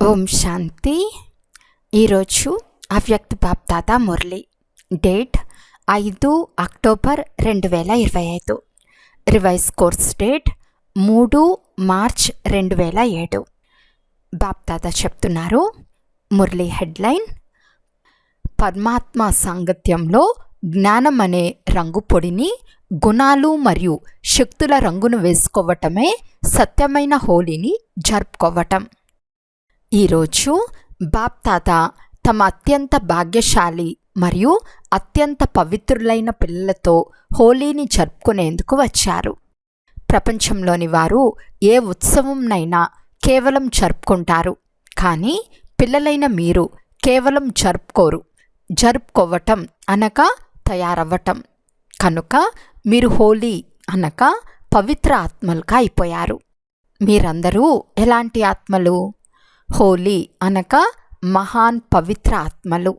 ఓం శాంతి. ఈరోజు అవ్యక్త బాప్దాత మురళి డేట్ ఐదు అక్టోబర్ రెండు వేల ఇరవై ఐదు. రివైజ్ కోర్స్ డేట్ మూడు మార్చ్ రెండు వేల ఏడు బాప్దాత చెప్తున్నారు మురళి హెడ్లైన్ పరమాత్మ సాంగత్యంలో జ్ఞానం అనే రంగు పొడిని గుణాలు మరియు శక్తుల రంగును వేసుకోవటమే సత్యమైన హోలీని జరుపుకోవటం. ఈరోజు బాప్తాత తమ అత్యంత భాగ్యశాలి మరియు అత్యంత పవిత్రులైన పిల్లలతో హోలీని జరుపుకునేందుకు వచ్చారు. ప్రపంచంలోని వారు ఏ ఉత్సవంనైనా కేవలం జరుపుకుంటారు. కానీ పిల్లలైన మీరు కేవలం జరుపుకోరు. జరుపుకోవటం అనగా తయారవ్వటం. కనుక మీరు హోలీ అనగా పవిత్ర ఆత్మలుగా అయిపోయారు. మీరందరూ ఎలాంటి ఆత్మలు? హోలీ అనగా మహాన్ పవిత్ర ఆత్మలు.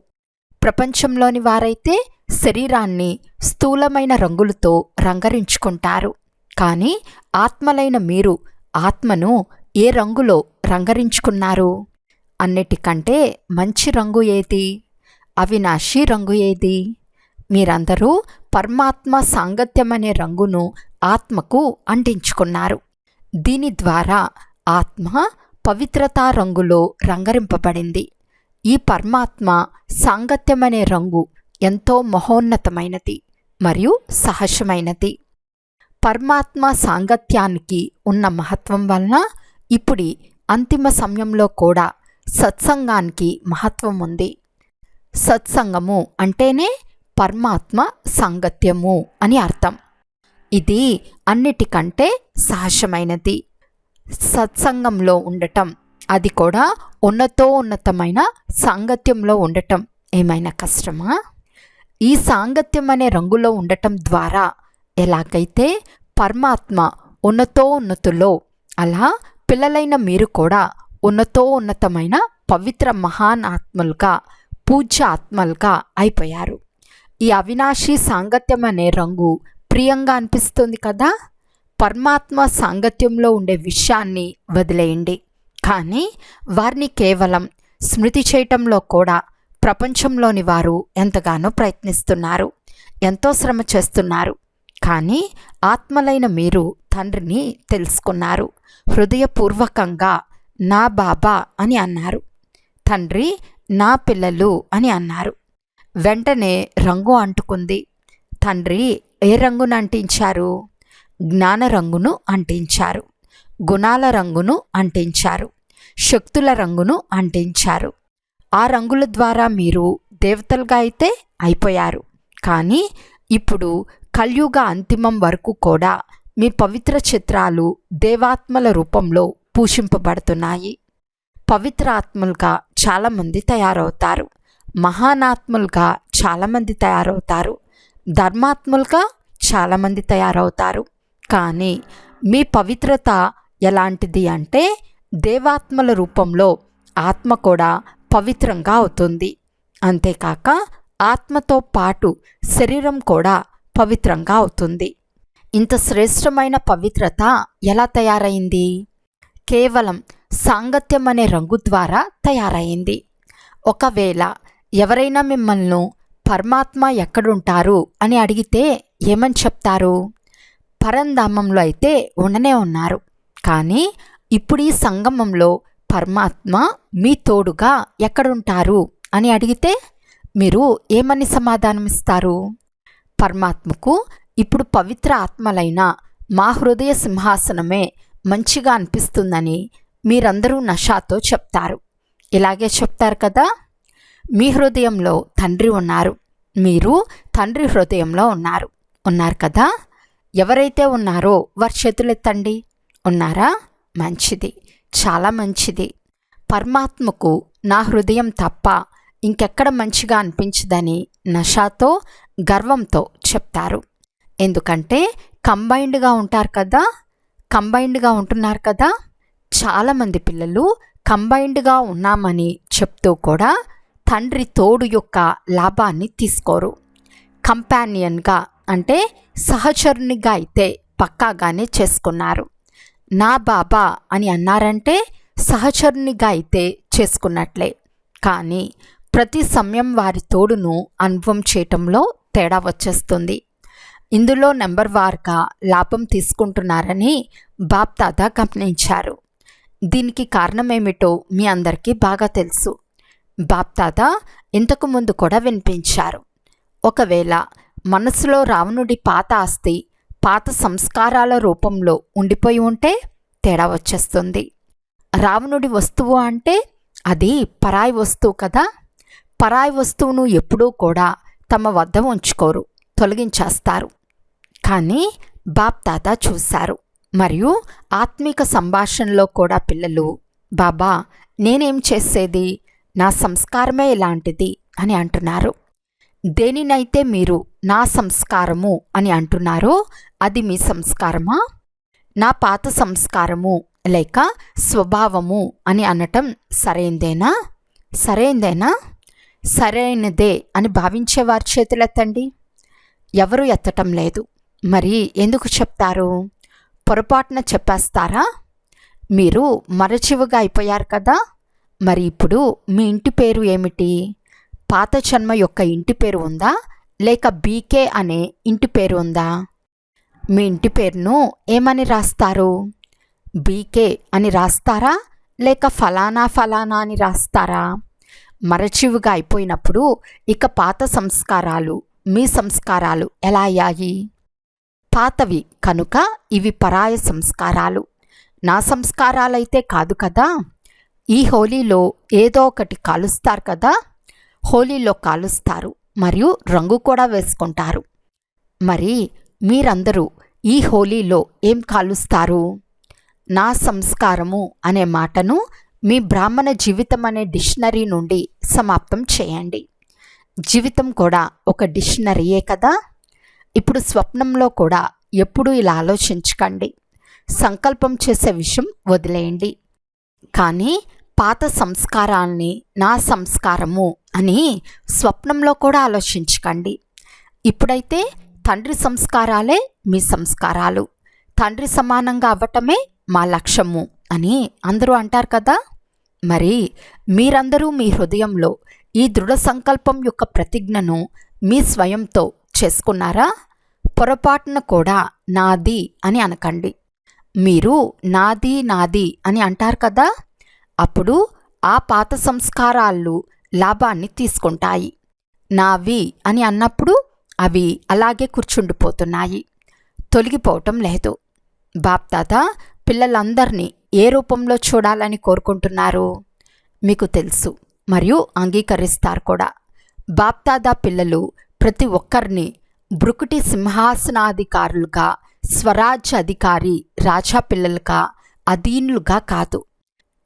ప్రపంచంలోని వారైతే శరీరాన్ని స్థూలమైన రంగులతో రంగరించుకుంటారు. కానీ ఆత్మలైన మీరు ఆత్మను ఏ రంగులో రంగరించుకున్నారు? అన్నిటికంటే మంచి రంగు ఏది? అవినాశి రంగు ఏది? మీరందరూ పరమాత్మ సాంగత్యం అనే రంగును ఆత్మకు అంటించుకున్నారు. దీని ద్వారా ఆత్మ పవిత్రతా రంగులో రంగరింపబడింది. ఈ పరమాత్మ సాంగత్యమనే రంగు ఎంతో మహోన్నతమైనది మరియు సహజమైనది. పరమాత్మ సాంగత్యానికి ఉన్న మహత్వం వలన ఇప్పుడు అంతిమ సమయంలో కూడా సత్సంగానికి మహత్వం ఉంది. సత్సంగము అంటేనే పరమాత్మ సాంగత్యము అని అర్థం. ఇది అన్నిటికంటే సహజమైనది. సత్సంగంలో ఉండటం. అది కూడా ఉన్నతో ఉన్నతమైన సాంగత్యంలో ఉండటం. ఏమైనా కష్టమా? ఈ సాంగత్యం అనే రంగులో ఉండటం ద్వారా ఎలాగైతే పరమాత్మ ఉన్నతో ఉన్నతులో అలా పిల్లలైన మీరు కూడా ఉన్నతో ఉన్నతమైన పవిత్ర మహాన్ ఆత్మలుగా పూజ్య ఆత్మలుగా అయిపోయారు. ఈ అవినాశి సాంగత్యం అనే రంగు ప్రియంగా అనిపిస్తుంది కదా? పరమాత్మ సాంగత్యంలో ఉండే విషయాన్ని వదిలేయండి. కానీ వారిని కేవలం స్మృతి చేయటంలో కూడా ప్రపంచంలోని వారు ఎంతగానో ప్రయత్నిస్తున్నారు ఎంతో శ్రమ చేస్తున్నారు. కానీ ఆత్మలైన మీరు తండ్రిని తెలుసుకున్నారు హృదయపూర్వకంగా నా బాబా అని అన్నారు తండ్రి నా పిల్లలు అని అన్నారు. వెంటనే రంగు అంటుకుంది తండ్రి ఏ రంగును అంటించారు? జ్ఞాన రంగును అంటించారు. గుణాల రంగును అంటించారు. శక్తుల రంగును అంటించారు. ఆ రంగుల ద్వారా మీరు దేవతలుగా అయితే అయిపోయారు. కానీ ఇప్పుడు కలియుగ అంతిమం వరకు కూడా మీ పవిత్ర చిత్రాలు దేవాత్మల రూపంలో పూషింపబడుతున్నాయి. పవిత్ర ఆత్మలుగా చాలామంది తయారవుతారు. మహానాత్ములుగా చాలామంది తయారవుతారు. ధర్మాత్ములుగా చాలామంది తయారవుతారు. కానీ మీ పవిత్రత ఎలాంటిది అంటే దేవాత్మల రూపంలో ఆత్మ కూడా పవిత్రంగా అవుతుంది. అంతేకాక ఆత్మతో పాటు శరీరం కూడా పవిత్రంగా అవుతుంది. ఇంత శ్రేష్టమైన పవిత్రత ఎలా తయారైంది? కేవలం సాంగత్యం అనే రంగు ద్వారా తయారైంది. ఒకవేళ ఎవరైనా మిమ్మల్ని పరమాత్మ ఎక్కడుంటారు అని అడిగితే ఏమని చెప్తారు? పరంధామంలో అయితే ఉండనే ఉన్నారు. కానీ ఇప్పుడు ఈ సంగమంలో పరమాత్మ మీ తోడుగా ఎక్కడుంటారు అని అడిగితే మీరు ఏమని సమాధానం ఇస్తారు పరమాత్మకు ఇప్పుడు పవిత్ర ఆత్మలైన మా హృదయ సింహాసనమే మంచిగా అనిపిస్తుందని మీరందరూ నషాతో చెప్తారు. ఇలాగే చెప్తారు కదా? మీ హృదయంలో తండ్రి ఉన్నారు. మీరు తండ్రి హృదయంలో ఉన్నారు. ఉన్నారు కదా? ఎవరైతే ఉన్నారో వారి చేతులెత్తండి. ఉన్నారా? మంచిది. చాలా మంచిది. పరమాత్మకు నా హృదయం తప్ప ఇంకెక్కడ మంచిగా అనిపించదని నషాతో గర్వంతో చెప్తారు. ఎందుకంటే కంబైన్డ్గా ఉంటారు కదా? కంబైన్డ్గా ఉంటున్నారు కదా? చాలామంది పిల్లలు కంబైన్డ్గా ఉన్నామని చెప్తూ కూడా తండ్రి తోడు యొక్క లాభాన్ని తీసుకోరు. కంపానియన్గా అంటే సహచరునిగా అయితే పక్కాగానే చేసుకున్నారు. నా బాబా అని అన్నారంటే సహచరునిగా అయితే చేసుకున్నట్లే. కానీ ప్రతి సమయం వారి తోడును అనుభవం చేయటంలో తేడా వచ్చేస్తుంది. ఇందులో నెంబర్ వార్గా లాభం తీసుకుంటున్నారని బాప్ తాత గమనించారు. దీనికి కారణమేమిటో మీ అందరికీ బాగా తెలుసు. బాప్ తాత ఇంతకు ముందు కూడా వినిపించారు. ఒకవేళ మనసులో రావణుడి పాత ఆస్తి పాత సంస్కారాల రూపంలో ఉండిపోయి ఉంటే తేడా వచ్చేస్తుంది. రావణుడి వస్తువు అంటే అది పరాయి వస్తువు కదా. పరాయి వస్తువును ఎప్పుడూ కూడా తమ వద్ద ఉంచుకోరు తొలగించేస్తారు. కానీ బాప్ తాత చూశారు. మరియు ఆత్మిక సంభాషణలో కూడా పిల్లలు బాబా నేనేం చేసేది? నా సంస్కారమే ఇలాంటిది అని అంటున్నారు. దేనినైతే మీరు నా సంస్కారము అని అంటున్నారో అది మీ సంస్కారమా? నా పాత సంస్కారము లేక స్వభావము అని అనటం సరైందేనా? సరైందేనా? సరైనదే అని భావించే వారి చేతులు చేతులెత్తండి. ఎవరు ఎత్తటం లేదు. మరి ఎందుకు చెప్తారు? పొరపాటున చెప్పేస్తారా? మీరు మరచివుగా అయిపోయారు కదా. మరి ఇప్పుడు మీ ఇంటి పేరు ఏమిటి? పాత జన్మ యొక్క ఇంటి పేరు ఉందా? లేక బీకే అనే ఇంటి పేరు ఉందా? మీ ఇంటి పేరును ఏమని రాస్తారు? బీకే అని రాస్తారా? లేక ఫలానా ఫలానా అని రాస్తారా? మరచివుగా అయిపోయినప్పుడు ఇక పాత సంస్కారాలు మీ సంస్కారాలు ఎలా అయ్యాయి? పాతవి కనుక ఇవి పరాయ సంస్కారాలు. నా సంస్కారాలైతే కాదు కదా? ఈ హోలీలో ఏదో ఒకటి కాలుస్తారు కదా? హోలీలో కాలుస్తారు మరియు రంగు కూడా వేసుకుంటారు. మరి మీరందరూ ఈ హోలీలో ఏం కాలుస్తారు? నా సంస్కారము అనే మాటను మీ బ్రాహ్మణ జీవితం అనే డిక్షనరీ నుండి సమాప్తం చేయండి. జీవితం కూడా ఒక డిక్షనరీయే కదా? ఇప్పుడు స్వప్నంలో కూడా ఎప్పుడూ ఇలా ఆలోచించకండి. సంకల్పం చేసే విషయం వదిలేయండి. కానీ పాత సంస్కారాల్ని నా సంస్కారము అని స్వప్నంలో కూడా ఆలోచించకండి. ఇప్పుడైతే తండ్రి సంస్కారాలే మీ సంస్కారాలు. తండ్రి సమానంగా అవ్వటమే మా లక్ష్యము అని అందరూ అంటారు కదా. మరి మీరందరూ మీ హృదయంలో ఈ దృఢ సంకల్పం యొక్క ప్రతిజ్ఞను మీ స్వయంతో చేసుకున్నారా? పొరపాటున కూడా నాది అని అనకండి. మీరు నాది నాది అని అంటారు కదా. అప్పుడు ఆ పాత సంస్కారాలు లాభాన్ని తీసుకుంటాయి. నావి అని అన్నప్పుడు అవి అలాగే కూర్చుండిపోతున్నాయి. తొలగిపోవటం లేదు. బాప్తాత పిల్లలందరినీ ఏ రూపంలో చూడాలని కోరుకుంటున్నారు? మీకు తెలుసు మరియు అంగీకరిస్తారు కూడా. బాప్తాదా పిల్లలు ప్రతి ఒక్కరిని బ్రుకుటి సింహాసనాధికారులుగా స్వరాజ్య అధికారి రాజా పిల్లలుగా అధీనులుగా కాదు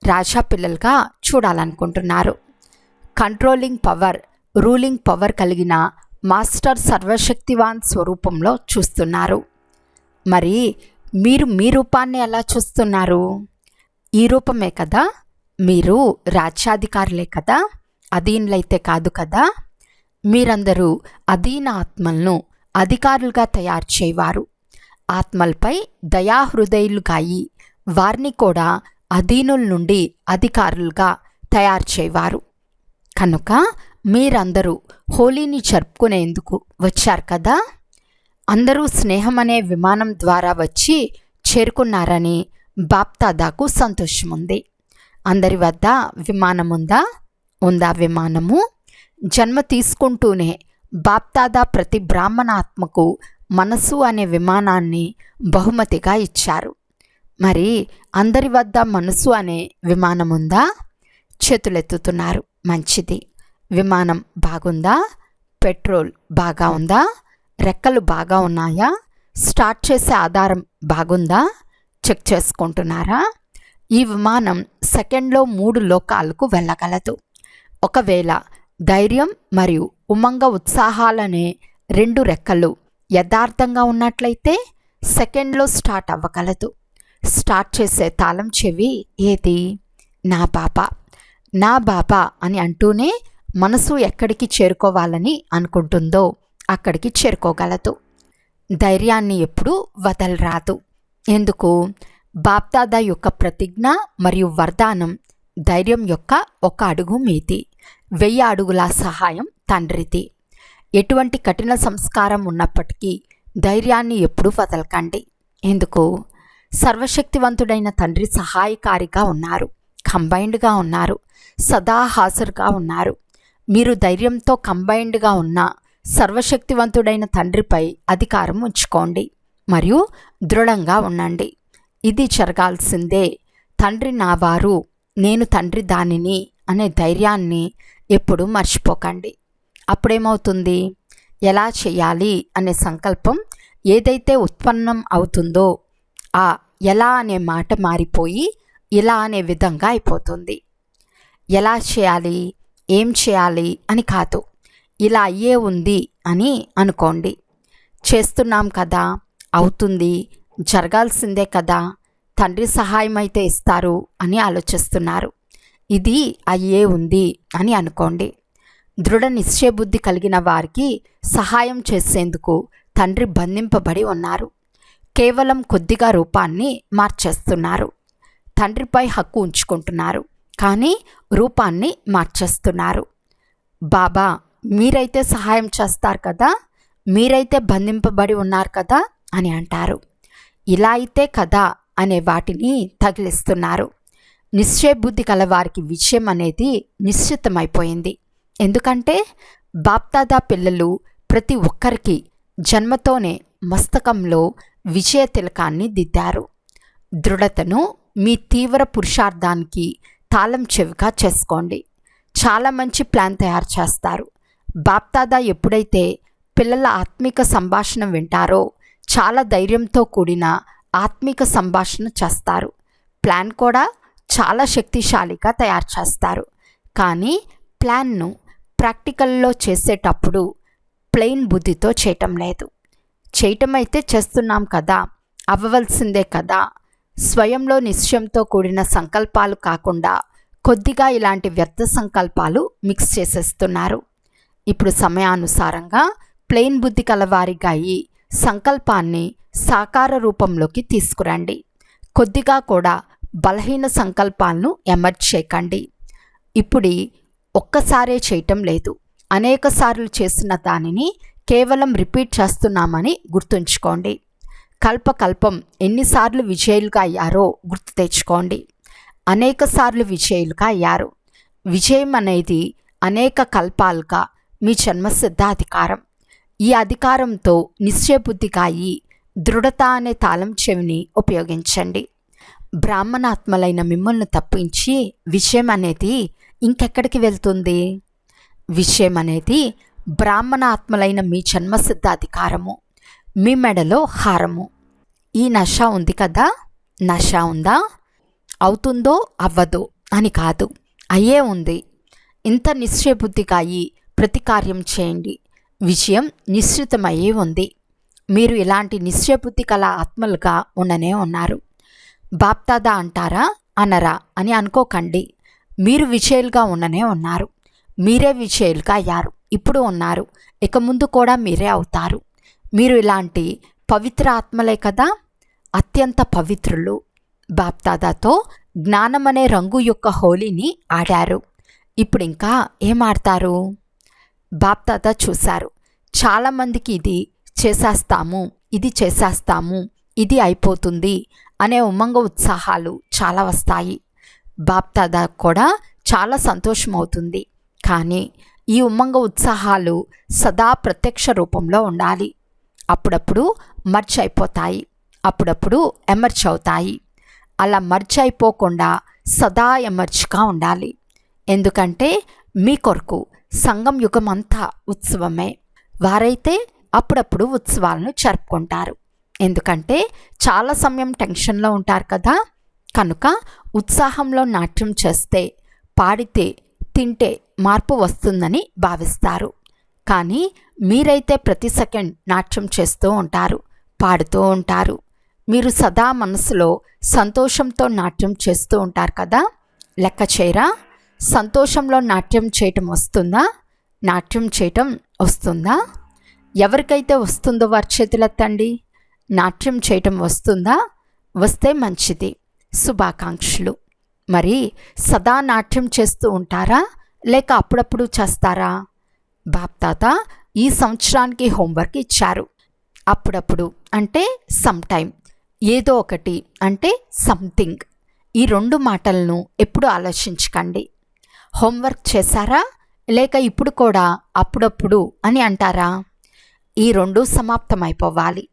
రాజా పిల్లలుగా చూడాలనుకుంటున్నారు. కంట్రోలింగ్ పవర్ రూలింగ్ పవర్ కలిగిన మాస్టర్ సర్వశక్తివాన్ స్వరూపంలో చూస్తున్నారు. మరి మీరు మీ రూపాన్ని ఎలా చూస్తున్నారు? ఈ రూపమే కదా? మీరు రాజ్యాధికారులే కదా? అధీనులైతే కాదు కదా? మీరందరూ అధీన ఆత్మలను అధికారులుగా తయారు చేయవారు. ఆత్మలపై దయాహృదయులుగా అయి వారిని కూడా అధీనుల నుండి అధికారులుగా తయారు చేయవారు. కనుక మీరందరూ హోలీని జరుపుకునేందుకు వచ్చారు కదా? అందరూ స్నేహం అనే విమానం ద్వారా వచ్చి చేరుకున్నారని బాప్తాదాకు సంతోషం ఉంది అందరి వద్ద విమానం ఉందా ఉందా విమానము? జన్మ తీసుకుంటూనే బాప్తాదా ప్రతి బ్రాహ్మణాత్మకు మనసు అనే విమానాన్ని బహుమతిగా ఇచ్చారు. మరి అందరి వద్ద మనసు అనే విమానం ఉందా చేతులెత్తుతున్నారు. మంచిది. విమానం బాగుందా? పెట్రోల్ బాగా ఉందా? రెక్కలు బాగా ఉన్నాయా? స్టార్ట్ చేసే ఆధారం బాగుందా? చెక్ చేసుకుంటున్నారా? ఈ విమానం సెకండ్లో మూడు లోకాలకు వెళ్ళగలదు. ఒకవేళ ధైర్యం మరియు ఉమంగ ఉత్సాహాలనే రెండు రెక్కలు యథార్థంగా ఉన్నట్లయితే సెకండ్లో స్టార్ట్ అవ్వగలదు. స్టార్ట్ చేసే తాళం చెవి ఏది? నా బాబా నా బాబా అని అంటూనే మనసు ఎక్కడికి చేరుకోవాలని అనుకుంటుందో అక్కడికి చేరుకోగలదు. ధైర్యాన్ని ఎప్పుడూ వదలరాదు. ఎందుకు? బాప్దాదా యొక్క ప్రతిజ్ఞ మరియు వరదానం ధైర్యం యొక్క ఒక అడుగు మీది. వెయ్యి అడుగుల సహాయం తండ్రిది. ఎటువంటి కఠిన సంస్కారం ఉన్నప్పటికీ ధైర్యాన్ని ఎప్పుడూ వదలకండి. ఎందుకు? సర్వశక్తివంతుడైన తండ్రి సహాయకారిగా ఉన్నారు. కంబైన్డ్గా ఉన్నారు. సదా హాజరుగా ఉన్నారు. మీరు ధైర్యంతో కంబైన్డ్గా ఉన్న సర్వశక్తివంతుడైన తండ్రిపై అధికారం ఉంచుకోండి మరియు దృఢంగా ఉండండి. ఇది జరగాల్సిందే. తండ్రి నా వారు నేను తండ్రి దానిని అనే ధైర్యాన్ని ఎప్పుడూ మర్చిపోకండి. అప్పుడేమవుతుంది? ఎలా చేయాలి అనే సంకల్పం ఏదైతే ఉత్పన్నం అవుతుందో ఆ ఎలా అనే మాట మారిపోయి ఇలా అనే విధంగా అయిపోతుంది. ఎలా చేయాలి? ఏం చేయాలి? అని కాదు. ఇలా అయ్యే ఉంది అని అనుకోండి. చేస్తున్నాం కదా అవుతుంది జరగాల్సిందే కదా తండ్రి సహాయం అయితే ఇస్తారు అని ఆలోచిస్తున్నారు. ఇది అయ్యే ఉంది అని అనుకోండి. దృఢ నిశ్చయబుద్ధి కలిగిన వారికి సహాయం చేసేందుకు తండ్రి బంధింపబడి ఉన్నారు. కేవలం కొద్దిగా రూపాన్ని మార్చేస్తున్నారు. తండ్రిపై హక్కు ఉంచుకుంటున్నారు. కానీ రూపాన్ని మార్చేస్తున్నారు. బాబా మీరైతే సహాయం చేస్తారు కదా? మీరైతే బంధింపబడి ఉన్నారు కదా? అని అంటారు. ఇలా అయితే కదా అనే వాటిని తగిలిస్తున్నారు. నిశ్చయబుద్ధి కల వారికి విజయం అనేది నిశ్చితమైపోయింది. ఎందుకంటే బాప్దాదా పిల్లలు ప్రతి ఒక్కరికి జన్మతోనే మస్తకంలో విజయ తిలకాన్ని దిద్దారు. దృఢతను మీ తీవ్ర పురుషార్థానికి తాళం చెవిగా చేసుకోండి. చాలా మంచి ప్లాన్ తయారు చేస్తారు. బాప్తాదా ఎప్పుడైతే పిల్లల ఆత్మిక సంభాషణ వింటారో చాలా ధైర్యంతో కూడిన ఆత్మిక సంభాషణ చేస్తారు. ప్లాన్ కూడా చాలా శక్తిశాలిగా తయారు చేస్తారు. కానీ ప్లాన్ను ప్రాక్టికల్లో చేసేటప్పుడు ప్లెయిన్ బుద్ధితో చేయటం లేదు. చేయటం అయితే చేస్తున్నాం కదా అవ్వవలసిందే కదా స్వయంలో నిశ్చయంతో కూడిన సంకల్పాలు కాకుండా కొద్దిగా ఇలాంటి వ్యర్థ సంకల్పాలు మిక్స్ చేసేస్తున్నారు. ఇప్పుడు సమయానుసారంగా ప్లెయిన్ బుద్ధి కలవారిగా అయి సంకల్పాన్ని సాకార రూపంలోకి తీసుకురండి. కొద్దిగా కూడా బలహీన సంకల్పాలను ఎమర్జ్ చేయకండి. ఇప్పుడు ఒక్కసారే చేయటం లేదు. అనేకసార్లు చేస్తున్న చేసిన దానిని కేవలం రిపీట్ చేస్తున్నామని గుర్తుంచుకోండి. కల్పకల్పం ఎన్నిసార్లు విజయులుగా అయ్యారో గుర్తు తెచ్చుకోండి. అనేక సార్లు విజయులుగా అయ్యారు. విజయం అనేది అనేక కల్పాలుగా మీ జన్మసిద్ధ అధికారం ఈ అధికారంతో నిశ్చయబుద్ధిగా అయి దృఢత అనే తాళం చెవిని ఉపయోగించండి. బ్రాహ్మణాత్మలైన మిమ్మల్ని తప్పించి విషయం అనేది ఇంకెక్కడికి వెళ్తుంది? విషయం అనేది బ్రాహ్మణాత్మలైన మీ జన్మసిద్ధ అధికారము మీ మెడలో హారము. ఈ నష ఉంది కదా? నష ఉందా? అవుతుందో అవ్వదో. అని కాదు. అయ్యే ఉంది. ఇంత నిశ్చయబుద్ధిగా అయి ప్రతి కార్యం చేయండి. విజయం నిశ్చితమయ్యే ఉంది. మీరు ఇలాంటి నిశ్చయబుద్ధి కల ఆత్మలుగా ఉండనే ఉన్నారు. బాప్తాదా అంటారా? అనరా అని అనుకోకండి. మీరు విజయులుగా ఉండనే ఉన్నారు. మీరే విజయులుగా అయ్యారు. ఇప్పుడు ఉన్నారు. ఇక ముందు కూడా మీరే అవుతారు. మీరు ఇలాంటి పవిత్ర ఆత్మలే కదా? అత్యంత పవిత్రులు. బాప్దాదాతో జ్ఞానం అనే రంగు యొక్క హోలీని ఆడారు. ఇప్పుడు ఇంకా ఏం ఆడతారు బాప్దాదా చూశారు. చాలామందికి ఇది చేసేస్తాము ఇది చేసేస్తాము ఇది అయిపోతుంది అనే ఉమంగ ఉత్సాహాలు చాలా వస్తాయి. బాప్దాదా కూడా చాలా సంతోషం అవుతుంది కానీ ఈ ఉమ్మంగ ఉత్సాహాలు సదా ప్రత్యక్ష రూపంలో ఉండాలి. అప్పుడప్పుడు మర్చి అయిపోతాయి అప్పుడప్పుడు ఎమర్చ్ అవుతాయి. అలా మర్చ్ అయిపోకుండా సదా ఎమర్చ్గా ఉండాలి. ఎందుకంటే మీ కొరకు సంఘం యుగం అంతా ఉత్సవమే. వారైతే అప్పుడప్పుడు ఉత్సవాలను జరుపుకుంటారు. ఎందుకంటే చాలా సమయం టెన్షన్లో ఉంటారు కదా! కనుక ఉత్సాహంలో నాట్యం చేస్తే పాడితే తింటే మార్పు వస్తుందని భావిస్తారు. కానీ మీరైతే ప్రతి సెకండ్ నాట్యం చేస్తూ ఉంటారు పాడుతూ ఉంటారు. మీరు సదా మనసులో సంతోషంతో నాట్యం చేస్తూ ఉంటారు కదా? లెక్క చేయరా? సంతోషంలో నాట్యం చేయటం వస్తుందా? నాట్యం చేయటం వస్తుందా? ఎవరికైతే వస్తుందో వారి చేతులెత్తండి నాట్యం చేయటం వస్తుందా? వస్తే మంచిది. శుభాకాంక్షలు. మరి సదా నాట్యం చేస్తూ ఉంటారా? లేక అప్పుడప్పుడు చేస్తారా? బాప్తాత ఈ సంవత్సరానికి హోంవర్క్ ఇచ్చారు. అప్పుడప్పుడు అంటే సమ్ టైం ఏదో ఒకటి అంటే సంథింగ్ ఈ రెండు మాటలను ఎప్పుడు ఆలోచించకండి. హోంవర్క్ చేశారా? లేక ఇప్పుడు కూడా అప్పుడప్పుడు అని అంటారా? ఈ రెండు సమాప్తమైపోవాలి.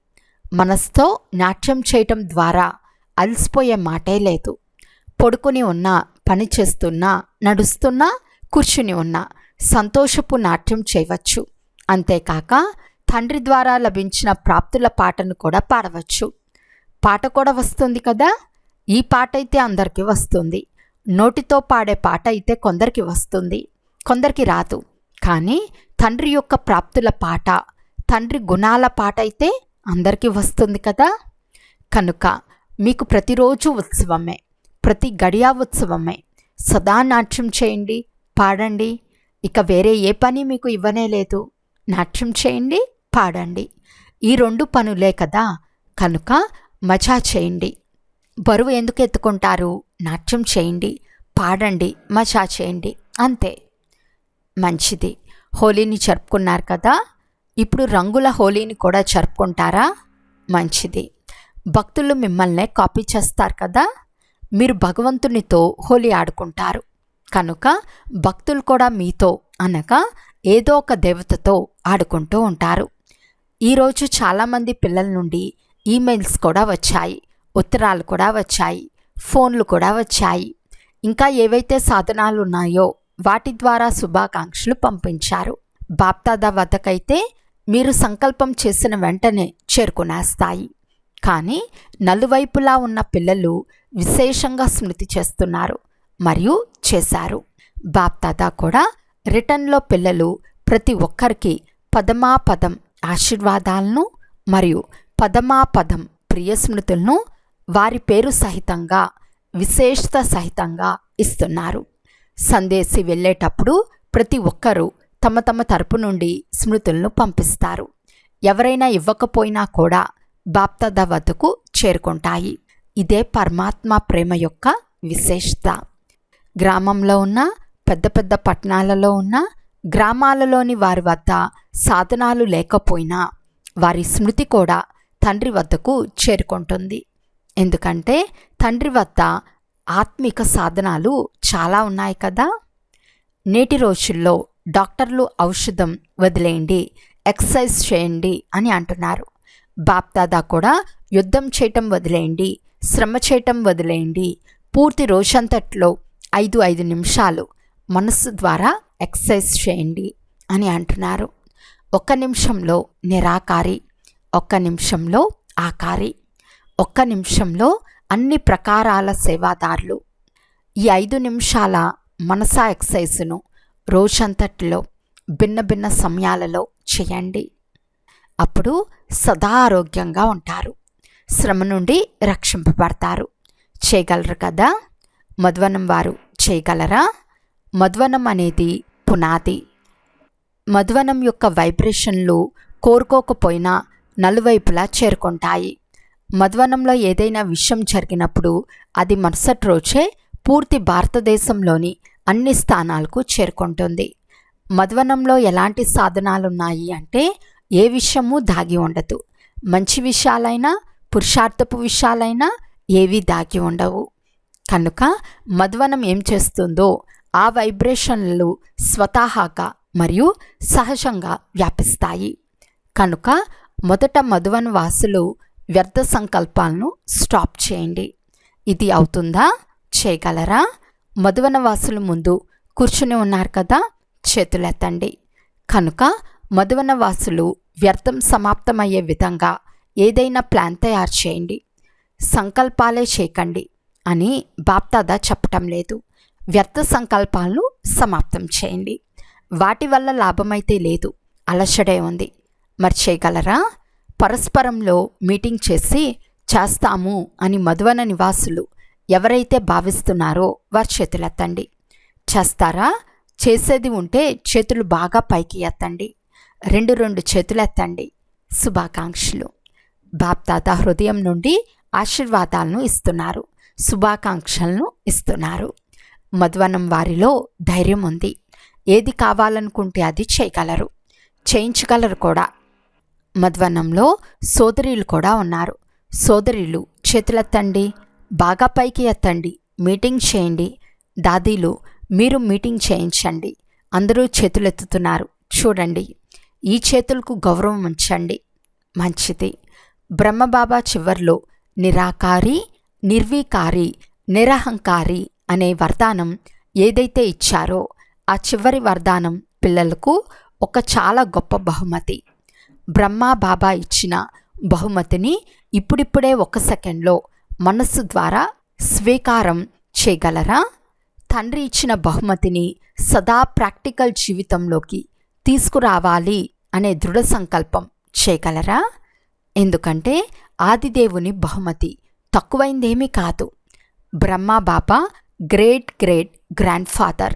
మనసుతో నాట్యం చేయటం ద్వారా అలసిపోయే మాటే లేదు. పడుకుని ఉన్నా పని చేస్తున్నా నడుస్తున్నా కూర్చుని ఉన్నా సంతోషపు నాట్యం చేయవచ్చు. అంతేకాక తండ్రి ద్వారా లభించిన ప్రాప్తుల పాటను కూడా పాడవచ్చు. పాట కూడా వస్తుంది కదా? ఈ పాట అయితే అందరికీ వస్తుంది. నోటితో పాడే పాట అయితే కొందరికి వస్తుంది. కొందరికి రాదు. కానీ తండ్రి యొక్క ప్రాప్తుల పాట తండ్రి గుణాల పాట అయితే అందరికీ వస్తుంది కదా? కనుక మీకు ప్రతిరోజు ఉత్సవమే ప్రతి గడియా ఉత్సవమే. సదా నాట్యం చేయండి పాడండి. ఇక వేరే ఏ పని మీకు ఇవ్వనే లేదు. నాట్యం చేయండి పాడండి. ఈ రెండు పనులే కదా? కనుక మజా చేయండి. బరువు ఎందుకు ఎత్తుకుంటారు? నాట్యం చేయండి. పాడండి. మజా చేయండి. అంతే. మంచిది. హోలీని జరుపుకున్నారు కదా? ఇప్పుడు రంగుల హోలీని కూడా జరుపుకుంటారా? మంచిది. భక్తులు మిమ్మల్నే కాపీ చేస్తారు కదా? మీరు భగవంతునితో హోలీ ఆడుకుంటారు. కనుక భక్తులు కూడా మీతో అనగా ఏదో ఒక దేవతతో ఆడుకుంటూ ఉంటారు. ఈరోజు చాలామంది పిల్లల నుండి ఈమెయిల్స్ కూడా వచ్చాయి ఉత్తరాలు కూడా వచ్చాయి ఫోన్లు కూడా వచ్చాయి. ఇంకా ఏవైతే సాధనాలు ఉన్నాయో వాటి ద్వారా శుభాకాంక్షలు పంపించారు. బాప్దాదా వద్దకైతే మీరు సంకల్పం చేసిన వెంటనే చేరుకునేస్తాయి. కానీ నలువైపులా ఉన్న పిల్లలు విశేషంగా స్మృతి చేస్తున్నారు మరియు చేశారు. బాప్దాదా కూడా రిటర్న్లో పిల్లలు ప్రతి ఒక్కరికి పదమా పదం ఆశీర్వాదాలను మరియు పదమాపదం ప్రియ స్మృతులను వారి పేరు సహితంగా విశేషత సహితంగా ఇస్తున్నారు. సందేశి వెళ్ళేటప్పుడు ప్రతి ఒక్కరూ తమ తమ తరపు నుండి స్మృతులను పంపిస్తారు. ఎవరైనా ఇవ్వకపోయినా కూడా బాప్తద వద్దకు చేరుకుంటాయి. ఇదే పరమాత్మ ప్రేమ యొక్క విశేషత. గ్రామంలో ఉన్న పెద్ద పెద్ద పట్టణాలలో ఉన్న గ్రామాలలోని వారి వద్ద సాధనాలు లేకపోయినా వారి స్మృతి కూడా తండ్రి వద్దకు చేరుకుంటుంది. ఎందుకంటే తండ్రి వద్ద ఆత్మిక సాధనాలు చాలా ఉన్నాయి కదా. నేటి రోజుల్లో డాక్టర్లు ఔషధం వదిలేయండి ఎక్సర్సైజ్ చేయండి అని అంటున్నారు. బాప్దాదా కూడా యుద్ధం చేయటం వదిలేయండి శ్రమ చేయటం వదిలేయండి. పూర్తి రోజంతట్లో ఐదు ఐదు నిమిషాలు మనస్సు ద్వారా ఎక్సర్సైజ్ చేయండి అని అంటున్నారు. ఒక్క నిమిషంలో నిరాకారి ఒక్క నిమిషంలో ఆకారి ఒక్క నిమిషంలో అన్ని ప్రకారాల సేవాదారులు. ఈ ఐదు నిమిషాల మనసా ఎక్సైజ్ను రోజంతటిలో భిన్న భిన్న సమయాలలో చేయండి. అప్పుడు సదా ఆరోగ్యంగా ఉంటారు. శ్రమ నుండి రక్షింపబడతారు. చేయగలరు కదా? మధ్వనం వారు చేయగలరా? మధ్వనం అనేది పునాది. మధ్వనం యొక్క వైబ్రేషన్లు కోరుకోకపోయినా నలువైపులా చేరుకుంటాయి. మధ్వనంలో ఏదైనా విషయం జరిగినప్పుడు అది మరుసటి రోజే పూర్తి భారతదేశంలోని అన్ని స్థానాలకు చేరుకుంటుంది. మధ్వనంలో ఎలాంటి సాధనాలున్నాయి అంటే ఏ విషయము దాగి ఉండదు. మంచి విషయాలైనా పురుషార్థపు విషయాలైనా ఏవి దాగి ఉండవు. కనుక మధ్వనం ఏం చేస్తుందో ఆ వైబ్రేషన్లు స్వతహాగా మరియు సహజంగా వ్యాపిస్తాయి. కనుక మొదట మధువన వాసులు వ్యర్థ సంకల్పాలను స్టాప్ చేయండి. ఇది అవుతుందా? చేయగలరా? మధువన వాసులు ముందు కూర్చుని ఉన్నారు కదా చేతులెత్తండి. కనుక మధువన వాసులు వ్యర్థం సమాప్తమయ్యే విధంగా ఏదైనా ప్లాన్ తయారు చేయండి. సంకల్పాలే చేయకండి అని బాప్దాదా చెప్పటం లేదు. వ్యర్థ సంకల్పాలను సమాప్తం చేయండి. వాటి వల్ల లాభమైతే లేదు. అలసడే ఉంది. మరి చేయగలరా పరస్పరంలో మీటింగ్ చేసి చేస్తాము అని మధువన నివాసులు ఎవరైతే భావిస్తున్నారో వారి చేతులెత్తండి. చేస్తారా? చేసేది ఉంటే చేతులు బాగా పైకి ఎత్తండి. రెండు రెండు చేతులు ఎత్తండి శుభాకాంక్షలు. బాప్తాత హృదయం నుండి ఆశీర్వాదాలను ఇస్తున్నారు. శుభాకాంక్షలను ఇస్తున్నారు. మధువనం వారిలో ధైర్యం ఉంది. ఏది కావాలనుకుంటే అది చేయగలరు. చేయించగలరు కూడా. మధ్వనంలో సోదరీలు కూడా ఉన్నారు. సోదరీలు చేతులెత్తండి బాగా పైకి ఎత్తండి మీటింగ్ చేయండి. దాదీలు మీరు మీటింగ్ చేయించండి. అందరూ చేతులెత్తుతున్నారు. చూడండి ఈ చేతులకు గౌరవం ఉంచండి. మంచిది. బ్రహ్మబాబా చివర్లో నిరాకారి నిర్వీకారి నిరహంకారి అనే వరదానం ఏదైతే ఇచ్చారో ఆ చివరి వరదానం పిల్లలకు ఒక చాలా గొప్ప బహుమతి. బ్రహ్మా బాబా ఇచ్చిన బహుమతిని ఇప్పుడిప్పుడే ఒక సెకండ్లో మనస్సు ద్వారా స్వీకారం చేయగలరా? తండ్రి ఇచ్చిన బహుమతిని సదా ప్రాక్టికల్ జీవితంలోకి తీసుకురావాలి అనే దృఢ సంకల్పం చేయగలరా? ఎందుకంటే ఆదిదేవుని బహుమతి తక్కువైందేమీ కాదు. Brahma Baba great great grandfather.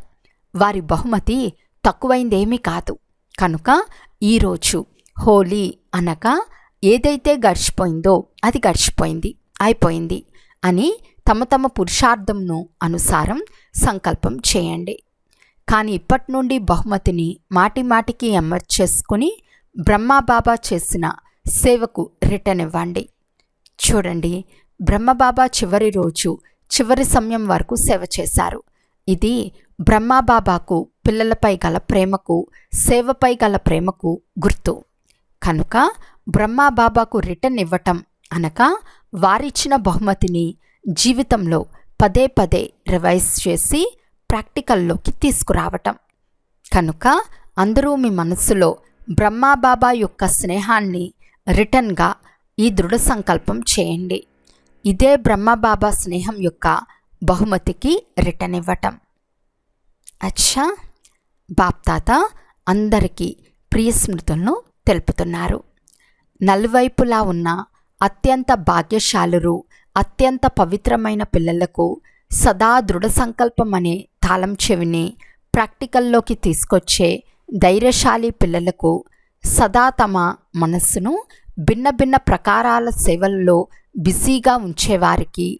వారి బహుమతి తక్కువైందేమీ కాదు. కనుక ఈరోజు హోలీ అనగా ఏదైతే గడిచిపోయిందో అది గడిచిపోయింది అయిపోయింది అని తమ తమ పురుషార్థంను అనుసారం సంకల్పం చేయండి. కానీ ఇప్పటి నుండి బహుమతిని మాటి మాటికి అమర్చేసుకుని బ్రహ్మబాబా చేసిన సేవకు రిటర్న్ ఇవ్వండి. చూడండి బ్రహ్మబాబా చివరి రోజు చివరి సమయం వరకు సేవ చేశారు. ఇది బ్రహ్మబాబాకు పిల్లలపై గల ప్రేమకు సేవపై గల ప్రేమకు గుర్తు. కనుక బ్రహ్మాబాబాకు రిటర్న్ ఇవ్వటం అనగా వారిచ్చిన బహుమతిని జీవితంలో పదే పదే రివైజ్ చేసి ప్రాక్టికల్లోకి తీసుకురావటం. కనుక అందరూ మీ మనస్సులో బ్రహ్మాబాబా యొక్క స్నేహాన్ని రిటర్న్గా ఈ దృఢ సంకల్పం చేయండి. ఇదే బ్రహ్మబాబా స్నేహం యొక్క బహుమతికి రిటర్న్ ఇవ్వటం. అచ్చా! బాప్తాత అందరికీ ప్రియ స్మృతులను తెలుపుతున్నారు. నలువైపులా ఉన్న అత్యంత భాగ్యశాలురు అత్యంత పవిత్రమైన పిల్లలకు సదా దృఢ సంకల్పం అనే తాళం చెవిని ప్రాక్టికల్లోకి తీసుకొచ్చే ధైర్యశాలి పిల్లలకు సదా తమ మనస్సును భిన్న భిన్న ప్రకారాల సేవల్లో బిజీగా ఉంచేవారికి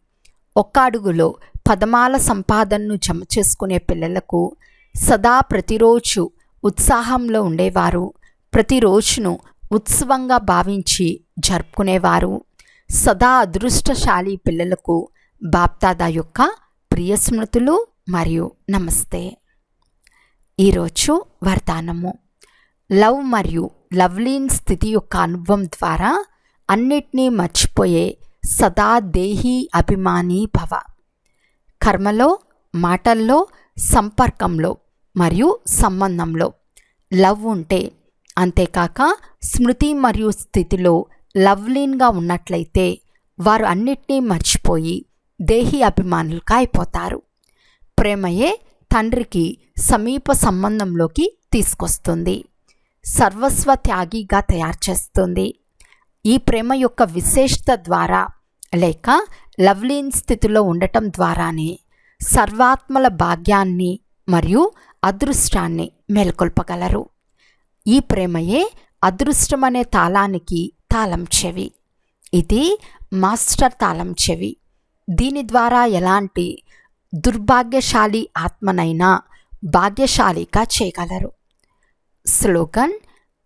ఒక్క అడుగులో పదమాల సంపాదనను జమ చేసుకునే పిల్లలకు సదా ప్రతిరోజు ఉత్సాహంలో ఉండేవారు. ప్రతిరోజును ఉత్సవంగా భావించి జరుపుకునేవారు. సదా అదృష్టశాలి పిల్లలకు బాప్తాదా యొక్క ప్రియ స్మృతులు మరియు నమస్తే. ఈరోజు వర్ధానము లవ్ మరియు లవ్లీన్ స్థితి యొక్క అనుభవం ద్వారా అన్నిటినీ మర్చిపోయే సదా దేహీ అభిమాని భవ. కర్మలో మాటల్లో సంపర్కంలో మరియు సంబంధంలో లవ్ ఉంటే అంతేకాక స్మృతి మరియు స్థితిలో లవ్లీన్గా ఉన్నట్లయితే వారు అన్నిటినీ మర్చిపోయి దేహీ అభిమానులుగా అయిపోతారు. ప్రేమయే తండ్రికి సమీప సంబంధంలోకి తీసుకొస్తుంది. సర్వస్వ త్యాగిగా తయారు చేస్తుంది. ఈ ప్రేమ యొక్క విశేషత ద్వారా లేక లవ్లీన్ స్థితిలో ఉండటం ద్వారానే సర్వాత్మల భాగ్యాన్ని మరియు అదృష్టాన్ని మేల్కొల్పగలరు. ఈ ప్రేమయే అదృష్టమనే తాళానికి తాళం చెవి. ఇది మాస్టర్ తాళం చెవి. దీని ద్వారా ఎలాంటి దుర్భాగ్యశాలి ఆత్మనైనా భాగ్యశాలిగా చేయగలరు. స్లోగన్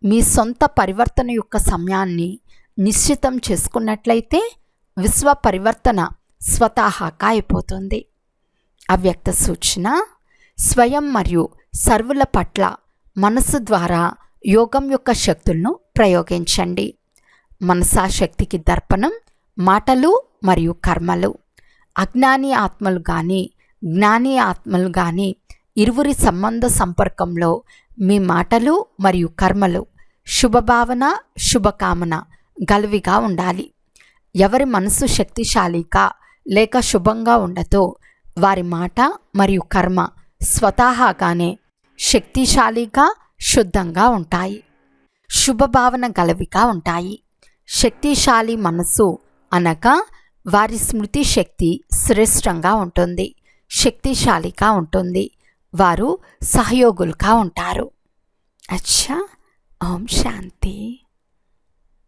మీ సొంత పరివర్తన యొక్క సమయాన్ని నిశ్చితం చేసుకున్నట్లయితే విశ్వ పరివర్తన స్వతహాగా అయిపోతుంది. అవ్యక్త సూచన స్వయం మరియు సర్వుల పట్ల మనసు ద్వారా యోగం యొక్క శక్తులను ప్రయోగించండి. మనసాశక్తికి దర్పణం మాటలు మరియు కర్మలు. అజ్ఞాని ఆత్మలు కానీ జ్ఞాని ఆత్మలు కానీ ఇరువురి సంబంధ సంపర్కంలో మీ మాటలు మరియు కర్మలు శుభభావన శుభకామన గలవిగా ఉండాలి. ఎవరి మనసు శక్తిశాలిగా లేక శుభంగా ఉండదో వారి మాట మరియు కర్మ స్వతహాగానే శక్తిశాలిగా శుద్ధంగా ఉంటాయి. శుభభావన గలవిగా ఉంటాయి. శక్తిశాలి మనసు అనగా వారి స్మృతి శక్తి శ్రేష్టంగా ఉంటుంది. శక్తిశాలిగా ఉంటుంది. వారు సహయోగులుగా ఉంటారు. అచ్చా! ఓం శాంతి.